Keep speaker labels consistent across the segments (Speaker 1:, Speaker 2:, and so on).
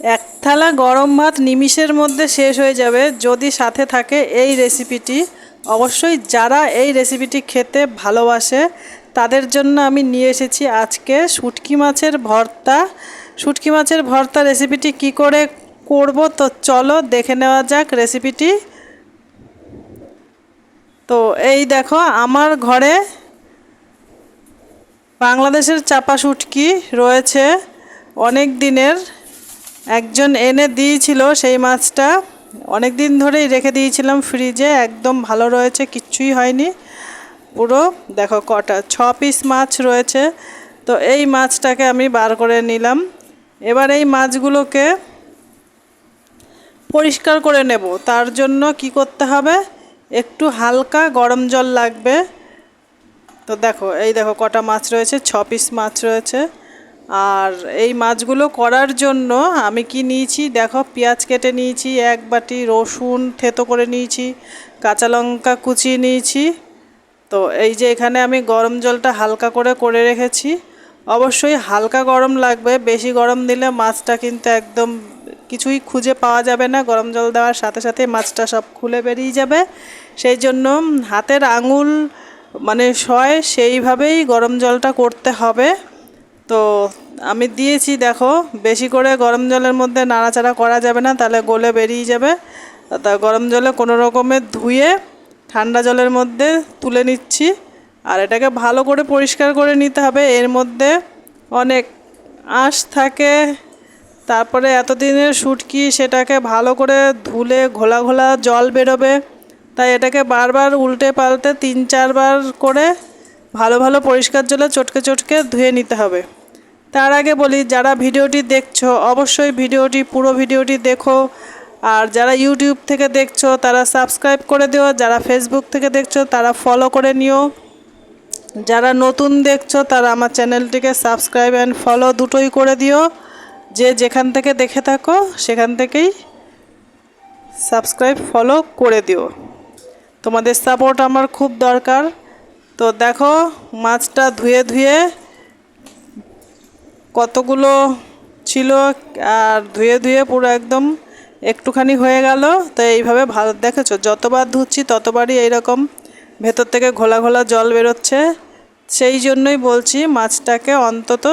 Speaker 1: এক থালা গরম ভাত নিমিষের মধ্যে শেষ হয়ে যাবে। যদি সাথে থাকে এই রেসিপিটি, অবশ্যই যারা এই রেসিপিটি খেতে ভালোবাসে, তাদের জন্য আমি নিয়ে এসেছি আজকে শুটকি মাছের ভর্তা। শুটকি মাছের ভর্তা রেসিপিটি কি করে করব, তো চলো দেখে নেওয়া যাক রেসিপিটি। তো এই দেখো, আমার ঘরে বাংলাদেশের চাপা শুটকি রয়েছে অনেক দিনের। একজন এনে দিয়েছিল সেই মাছটা। অনেক দিন ধরেই রেখে দিয়েছিলাম ফ্রিজে একদম ভালো রয়েছে, কিচ্ছুই হয়নি। পুরো দেখো কটা, ছ পিস মাছ রয়েছে। তো এই মাছটাকে আমি বার করে নিলাম। এবার এই মাছগুলোকে পরিষ্কার করে নেব। তার জন্য কি করতে হবে? একটু হালকা গরম জল লাগবে। তো দেখো, এই দেখো কটা মাছ রয়েছে, ছ পিস মাছ রয়েছে। আর এই মাছগুলো করার জন্য আমি কি নিয়েছি? দেখো, পেঁয়াজ কেটে নিয়েছি, এক বাটি রসুন থেতো করে নিয়েছি, কাঁচা লঙ্কা কুচিয়ে নিয়েছি। তো এই যে এখানে আমি গরম জলটা হালকা করে করে রেখেছি। অবশ্যই হালকা গরম লাগবে, বেশি গরম দিলে মাছটা কিন্তু একদম কিছুই খুঁজে পাওয়া যাবে না। গরম জল দেওয়ার সাথে সাথে মাছটা সব খুলে বেরিয়ে যাবে। সেই জন্য হাতের আঙুল মানে সয় সেইভাবেই গরম জলটা করতে হবে। তো আমি দিয়েছি, দেখো। বেশি করে গরম জলের মধ্যে নাড়াচাড়া করা যাবে না, তাহলে গলে বেরিয়ে যাবে। তা গরম জলে কোনো রকমের ধুয়ে ঠান্ডা জলের মধ্যে তুলে নিচ্ছি। আর এটাকে ভালো করে পরিষ্কার করে নিতে হবে। এর মধ্যে অনেক আঁশ থাকে। তারপরে এতদিনের শুটকি, সেটাকে ভালো করে ধুলে ঘোলা ঘোলা জল বেরোবে। তাই এটাকে বারবার উল্টে পাল্টে তিন চারবার করে ভালো ভালো পরিষ্কার জলে চটকে চটকে ধুয়ে নিতে হবে। তার আগে বলি, যারা ভিডিওটি দেখছ, অবশ্যই ভিডিওটি, পুরো ভিডিওটি দেখো। আর যারা ইউটিউব থেকে দেখছ, তারা সাবস্ক্রাইব করে দিও। যারা ফেসবুক থেকে দেখছ, তারা ফলো করে নিও। যারা নতুন দেখছ, তারা আমার চ্যানেলটিকে সাবস্ক্রাইব অ্যান্ড ফলো দুটোই করে দিও। যে যেখান থেকে দেখে থাকো, সেখান থেকেই সাবস্ক্রাইব ফলো করে দিও। তোমাদের সাপোর্ট আমার খুব দরকার। তো দেখো, মাছটা ধুয়ে ধুয়ে কতগুলো ছিল আর ধুয়ে ধুয়ে পুরো একদম একটুখানি হয়ে গেল। তো এইভাবে ভালো দেখেছ? যতবার ধুচ্ছি ততবারই এইরকম ভেতর থেকে ঘোলা ঘোলা জল বেরোচ্ছে। সেই জন্যই বলছি মাছটাকে অন্তত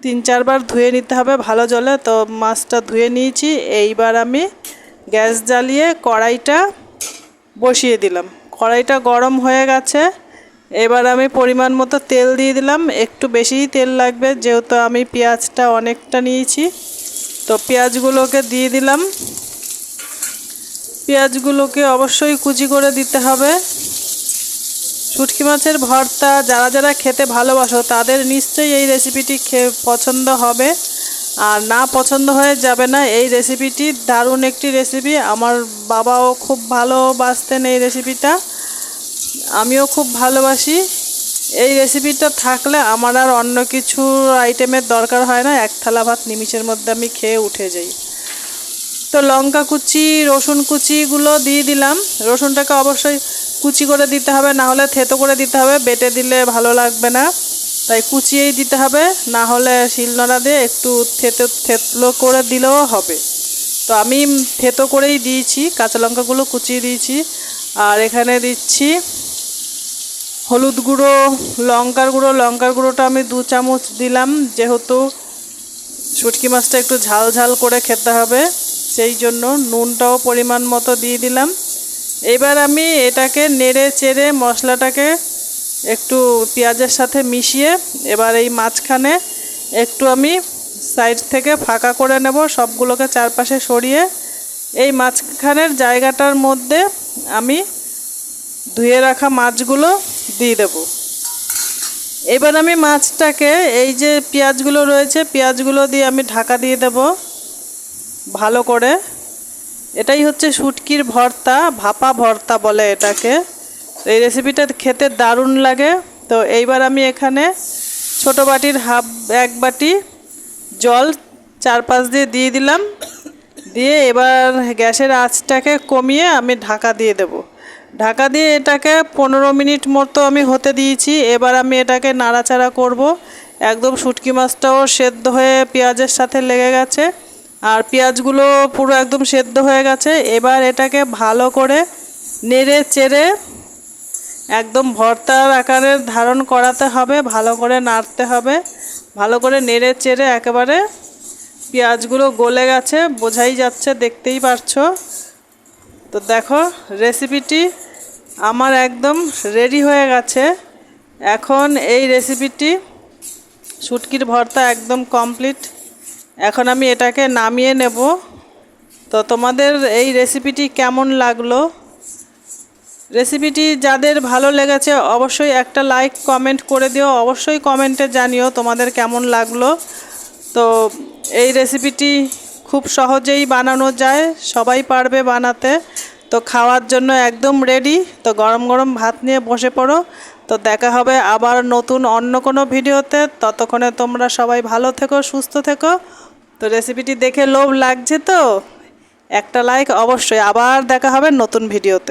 Speaker 1: তিন চারবার ধুয়ে নিতে হবে ভালো জলে। তো মাছটা ধুয়ে নিয়েছি। এইবার আমি গ্যাস জ্বালিয়ে কড়াইটা বসিয়ে দিলাম। কড়াইটা গরম হয়ে গেছে। এবার আমি পরিমাণ মতো তেল দিয়ে দিলাম। একটু বেশিই তেল লাগবে, যেহেতু আমি পেঁয়াজটা অনেকটা নিয়েছি। তো পেঁয়াজগুলোকে দিয়ে দিলাম। পেঁয়াজগুলোকে অবশ্যই কুচি করে দিতে হবে। শুটকি মাছের ভর্তা যারা যারা খেতে ভালোবাসো, তাদের নিশ্চয়ই এই রেসিপিটি খেয়ে পছন্দ হবে। আর না পছন্দ হয়ে যাবে না, এই রেসিপিটি দারুণ একটি রেসিপি। আমার বাবাও খুব ভালোবাসতেন এই রেসিপিটা। আমিও খুব ভালোবাসি। এই রেসিপিটা থাকলে আমার আর অন্য কিছু আইটেমের দরকার হয় না। এক থালা ভাত নিমিষের মধ্যে আমি খেয়ে উঠে যাই। তো লঙ্কা কুচি, রসুন কুচিগুলো দিয়ে দিলাম। রসুনটাকে অবশ্যই কুচি করে দিতে হবে, না হলে থেতো করে দিতে হবে। বেটে দিলে ভালো লাগবে না। তাই কুচিয়েই দিতে হবে। না হলে শিলনোড়া দিয়ে একটু থেতো, থেতলো করে দিলেও হবে। তো আমি থেতো করেই দিয়েছি। কাঁচা লঙ্কাগুলো কুচিয়ে দিয়েছি। আর এখানে দিচ্ছি হলুদ গুঁড়ো, লঙ্কার গুঁড়ো। লঙ্কার গুঁড়োটা আমি দু চামচ দিলাম, যেহেতু শুটকি মাছটা একটু ঝাল ঝাল করে খেতে হবে, সেই জন্য নুনটাও পরিমাণ মতো দিয়ে দিলাম। এবার আমি এটাকে নেড়ে চেড়ে মশলাটাকে একটু পেঁয়াজের সাথে মিশিয়ে এবার এই মাঝখানে একটু আমি সাইড থেকে ফাঁকা করে নেব, সবগুলোকে চারপাশে সরিয়ে। এই মাঝখানের জায়গাটার মধ্যে আমি ধুয়ে রাখা মাছগুলো দিয়ে দেব। এবার আমি মাছটাকে এই যে পেঁয়াজগুলো রয়েছে, পেঁয়াজগুলো দিয়ে আমি ঢাকা দিয়ে দেব ভালো করে। এটাই হচ্ছে শুটকির ভর্তা, ভাপা ভর্তা বলে এটাকে। এই রেসিপিটা খেতে দারুণ লাগে। তো এইবার আমি এখানে ছোট বাটির হাফ, এক বাটি জল চারপাশ দিয়ে দিয়ে দিলাম। দিয়ে এবার গ্যাসের আঁচটাকে কমিয়ে আমি ঢাকা দিয়ে দেব। ঢাকা দিয়ে এটাকে পনেরো মিনিট মতো আমি হতে দিয়েছি। এবার আমি এটাকে নাড়াচাড়া করব। একদম শুটকি মাছটাও সেদ্ধ হয়ে পেঁয়াজের সাথে লেগে গেছে। আর পেঁয়াজগুলো পুরো একদম সেদ্ধ হয়ে গেছে। এবার এটাকে ভালো করে নেড়ে চেড়ে একদম ভর্তার আকারের ধারণ করাতে হবে। ভালো করে নাড়তে হবে। ভালো করে নেড়ে চেড়ে একেবারে পেঁয়াজগুলো গলে গেছে, বোঝাই যাচ্ছে, দেখতেই পারছ। তো দেখো রেসিপিটি আমার একদম রেডি হয়ে গেছে। এখন এই রেসিপিটি শুটকির ভর্তা একদম কমপ্লিট এখন আমি এটাকে নামিয়ে নেব। তো তোমাদের এই রেসিপিটি কেমন লাগল? রেসিপিটি যাদের ভালো লেগেছে, অবশ্যই একটা লাইক কমেন্ট করে দিও। অবশ্যই কমেন্টে জানিও তোমাদের কেমন লাগল। তো এই রেসিপিটি খুব সহজেই বানানো যায়। সবাই পারবে বানাতে। তো খাওয়ার জন্য একদম রেডি তো গরম গরম ভাত নিয়ে বসে পড়ো। তো দেখা হবে আবার নতুন অন্য কোনো ভিডিওতে। ততক্ষণে তোমরা সবাই ভালো থেকো, সুস্থ থেকো। তো রেসিপিটি দেখে লোভ লাগছে তো? একটা লাইক অবশ্যই। আবার দেখা হবে নতুন ভিডিওতে।